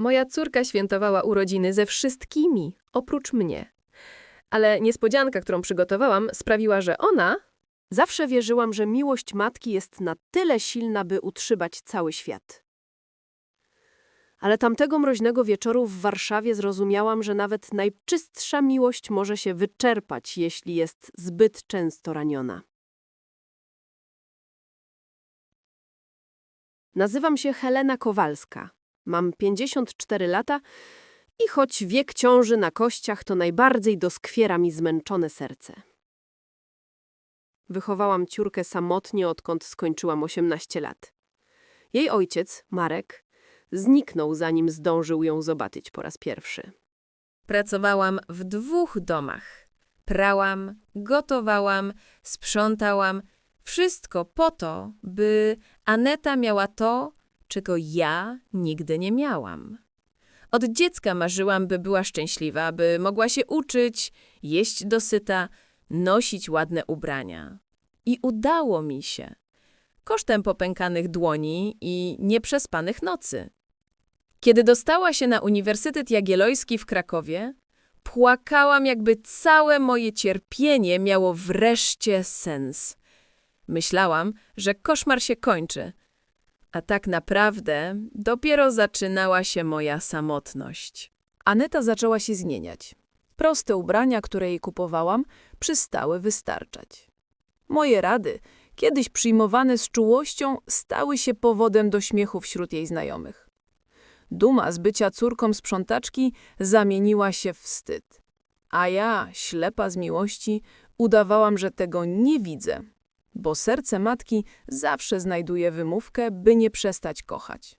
Moja córka świętowała urodziny ze wszystkimi, oprócz mnie. Ale niespodzianka, którą przygotowałam, sprawiła, że ona Zawsze wierzyłam, że miłość matki jest na tyle silna, by utrzymać cały świat. Ale tamtego mroźnego wieczoru w Warszawie zrozumiałam, że nawet najczystsza miłość może się wyczerpać, jeśli jest zbyt często raniona. Nazywam się Helena Kowalska. Mam 54 lata i choć wiek ciąży na kościach, to najbardziej doskwiera mi zmęczone serce. Wychowałam ciurkę samotnie, odkąd skończyłam 18 lat. Jej ojciec, Marek, zniknął, zanim zdążył ją zobaczyć po raz pierwszy. Pracowałam w dwóch domach. Prałam, gotowałam, sprzątałam. Wszystko po to, by Aneta miała to, czego ja nigdy nie miałam. Od dziecka marzyłam, by była szczęśliwa, by mogła się uczyć, jeść dosyta, nosić ładne ubrania. I udało mi się. Kosztem popękanych dłoni i nieprzespanych nocy. Kiedy dostała się na Uniwersytet Jagielloński w Krakowie, płakałam, jakby całe moje cierpienie miało wreszcie sens. Myślałam, że koszmar się kończy, a tak naprawdę dopiero zaczynała się moja samotność. Aneta zaczęła się zmieniać. Proste ubrania, które jej kupowałam, przestały wystarczać. Moje rady, kiedyś przyjmowane z czułością, stały się powodem do śmiechu wśród jej znajomych. Duma z bycia córką sprzątaczki zamieniła się w wstyd. A ja, ślepa z miłości, udawałam, że tego nie widzę, bo serce matki zawsze znajduje wymówkę, by nie przestać kochać.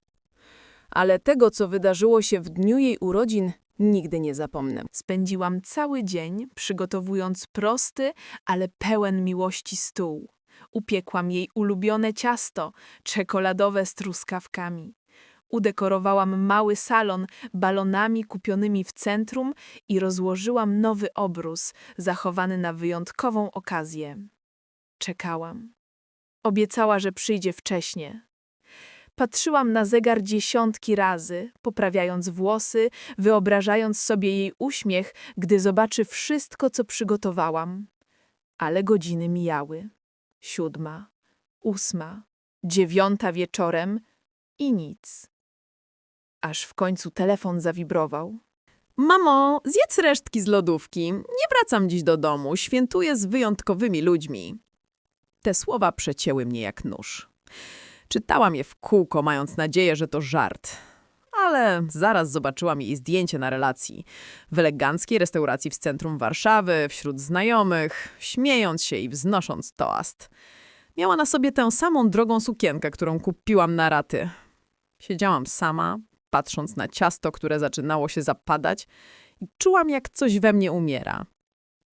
Ale tego, co wydarzyło się w dniu jej urodzin, nigdy nie zapomnę. Spędziłam cały dzień przygotowując prosty, ale pełen miłości stół. Upiekłam jej ulubione ciasto, czekoladowe z truskawkami. Udekorowałam mały salon balonami kupionymi w centrum i rozłożyłam nowy obrus, zachowany na wyjątkową okazję. Czekałam. Obiecała, że przyjdzie wcześnie. Patrzyłam na zegar dziesiątki razy, poprawiając włosy, wyobrażając sobie jej uśmiech, gdy zobaczy wszystko, co przygotowałam. Ale godziny mijały. Siódma, ósma, dziewiąta wieczorem i nic. Aż w końcu telefon zawibrował. Mamo, zjedz resztki z lodówki. Nie wracam dziś do domu, świętuję z wyjątkowymi ludźmi. Te słowa przecięły mnie jak nóż. Czytałam je w kółko, mając nadzieję, że to żart. Ale zaraz zobaczyłam jej zdjęcie na relacji. W eleganckiej restauracji w centrum Warszawy, wśród znajomych, śmiejąc się i wznosząc toast. Miała na sobie tę samą drogą sukienkę, którą kupiłam na raty. Siedziałam sama, patrząc na ciasto, które zaczynało się zapadać i czułam, jak coś we mnie umiera.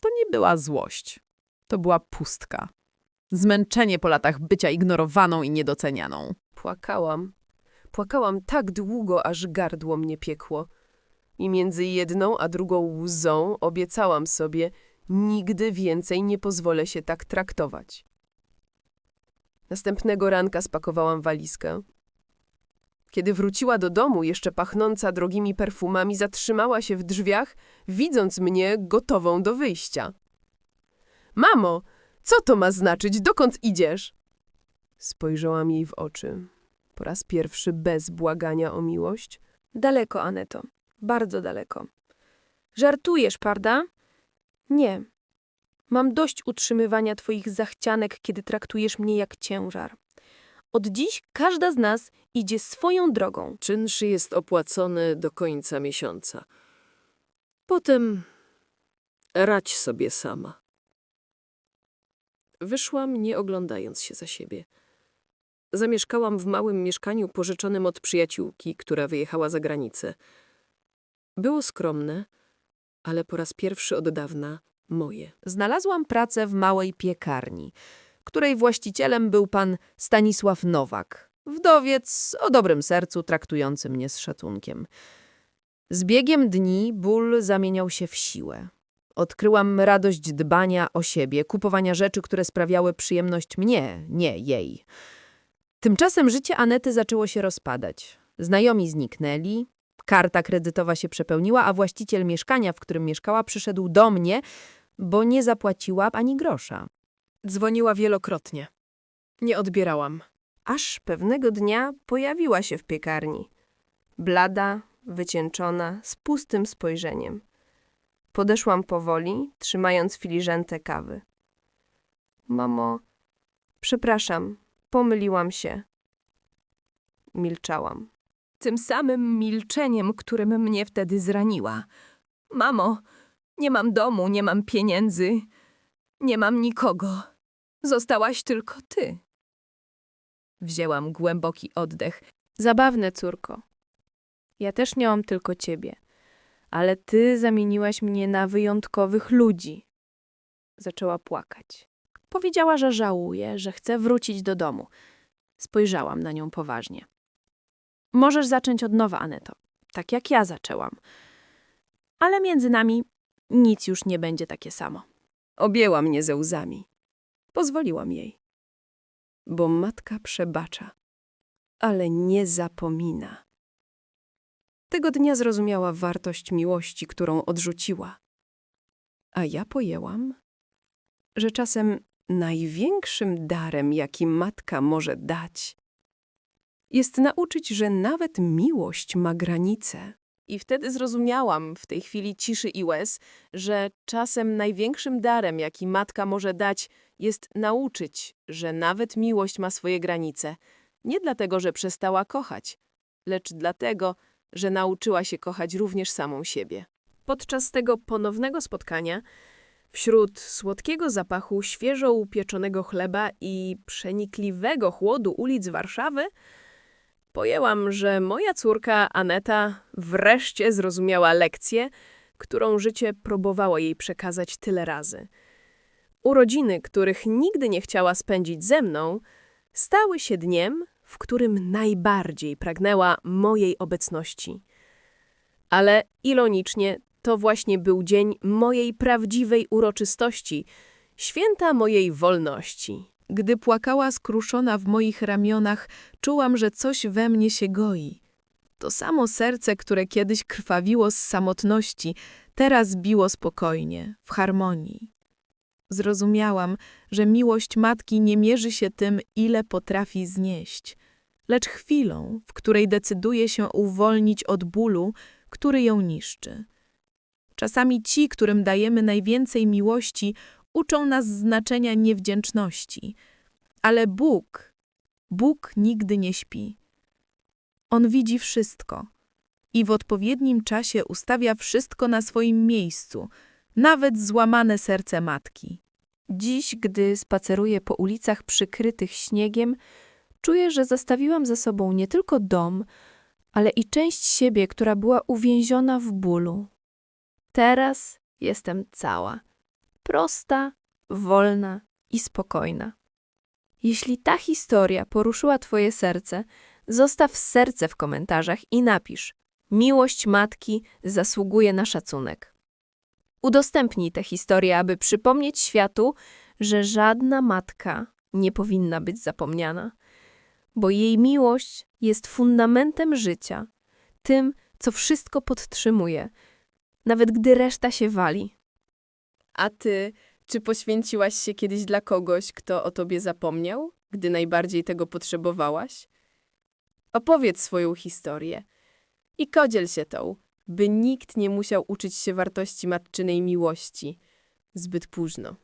To nie była złość. To była pustka. Zmęczenie po latach bycia ignorowaną i niedocenianą. Płakałam. Płakałam tak długo, aż gardło mnie piekło. I między jedną a drugą łzą obiecałam sobie, nigdy więcej nie pozwolę się tak traktować. Następnego ranka spakowałam walizkę. Kiedy wróciła do domu, jeszcze pachnąca drogimi perfumami, zatrzymała się w drzwiach, widząc mnie gotową do wyjścia. Mamo, co to ma znaczyć? Dokąd idziesz? Spojrzałam jej w oczy. Po raz pierwszy bez błagania o miłość. Daleko, Aneto. Bardzo daleko. Żartujesz, prawda? Nie. Mam dość utrzymywania twoich zachcianek, kiedy traktujesz mnie jak ciężar. Od dziś każda z nas idzie swoją drogą. Czynsz jest opłacony do końca miesiąca. Potem radź sobie sama. Wyszłam, nie oglądając się za siebie. Zamieszkałam w małym mieszkaniu pożyczonym od przyjaciółki, która wyjechała za granicę. Było skromne, ale po raz pierwszy od dawna moje. Znalazłam pracę w małej piekarni, której właścicielem był pan Stanisław Nowak, wdowiec o dobrym sercu traktujący mnie z szacunkiem. Z biegiem dni ból zamieniał się w siłę. Odkryłam radość dbania o siebie, kupowania rzeczy, które sprawiały przyjemność mnie, nie jej. Tymczasem życie Anety zaczęło się rozpadać. Znajomi zniknęli, Karta kredytowa się przepełniła, a właściciel mieszkania, w którym mieszkała, przyszedł do mnie, bo nie zapłaciła ani grosza. Dzwoniła wielokrotnie. Nie odbierałam. Aż pewnego dnia pojawiła się w piekarni. Blada, wycieńczona, z pustym spojrzeniem. Podeszłam powoli, trzymając filiżantę kawy. Mamo, przepraszam, pomyliłam się. Milczałam. Tym samym milczeniem, którym mnie wtedy zraniła. Mamo, nie mam domu, nie mam pieniędzy, nie mam nikogo. Zostałaś tylko ty. Wzięłam głęboki oddech. Zabawne, córko. Ja też nie mam tylko ciebie, ale ty zamieniłaś mnie na wyjątkowych ludzi. Zaczęła płakać. Powiedziała, że żałuje, że chce wrócić do domu. Spojrzałam na nią poważnie. Możesz zacząć od nowa, Aneto, tak jak ja zaczęłam. Ale między nami nic już nie będzie takie samo. Objęła mnie ze łzami. Pozwoliłam jej. Bo matka przebacza, ale nie zapomina. Tego dnia zrozumiała wartość miłości, którą odrzuciła. A ja pojęłam, że czasem największym darem, jaki matka może dać, jest nauczyć, że nawet miłość ma granice. I wtedy zrozumiałam, w tej chwili ciszy i łez, że czasem największym darem, jaki matka może dać, jest nauczyć, że nawet miłość ma swoje granice. Nie dlatego, że przestała kochać, lecz dlatego, że nauczyła się kochać również samą siebie. Podczas tego ponownego spotkania, wśród słodkiego zapachu świeżo upieczonego chleba i przenikliwego chłodu ulic Warszawy, pojęłam, że moja córka Aneta wreszcie zrozumiała lekcję, którą życie próbowało jej przekazać tyle razy. Urodziny, których nigdy nie chciała spędzić ze mną, stały się dniem, w którym najbardziej pragnęła mojej obecności. Ale ironicznie to właśnie był dzień mojej prawdziwej uroczystości, święta mojej wolności. Gdy płakała skruszona w moich ramionach, czułam, że coś we mnie się goi. To samo serce, które kiedyś krwawiło z samotności, teraz biło spokojnie, w harmonii. Zrozumiałam, że miłość matki nie mierzy się tym, ile potrafi znieść, lecz chwilą, w której decyduje się uwolnić od bólu, który ją niszczy. Czasami ci, którym dajemy najwięcej miłości, uczą nas znaczenia niewdzięczności. Ale Bóg, Bóg nigdy nie śpi. On widzi wszystko i w odpowiednim czasie ustawia wszystko na swoim miejscu, nawet złamane serce matki. Dziś, gdy spaceruję po ulicach przykrytych śniegiem, czuję, że zostawiłam za sobą nie tylko dom, ale i część siebie, która była uwięziona w bólu. Teraz jestem cała, prosta, wolna i spokojna. Jeśli ta historia poruszyła Twoje serce, zostaw serce w komentarzach i napisz: Miłość matki zasługuje na szacunek. Udostępnij tę historię, aby przypomnieć światu, że żadna matka nie powinna być zapomniana, bo jej miłość jest fundamentem życia, tym, co wszystko podtrzymuje, nawet gdy reszta się wali. A ty, czy poświęciłaś się kiedyś dla kogoś, kto o tobie zapomniał, gdy najbardziej tego potrzebowałaś? Opowiedz swoją historię i kodziel się tą, by nikt nie musiał uczyć się wartości matczynej miłości zbyt późno.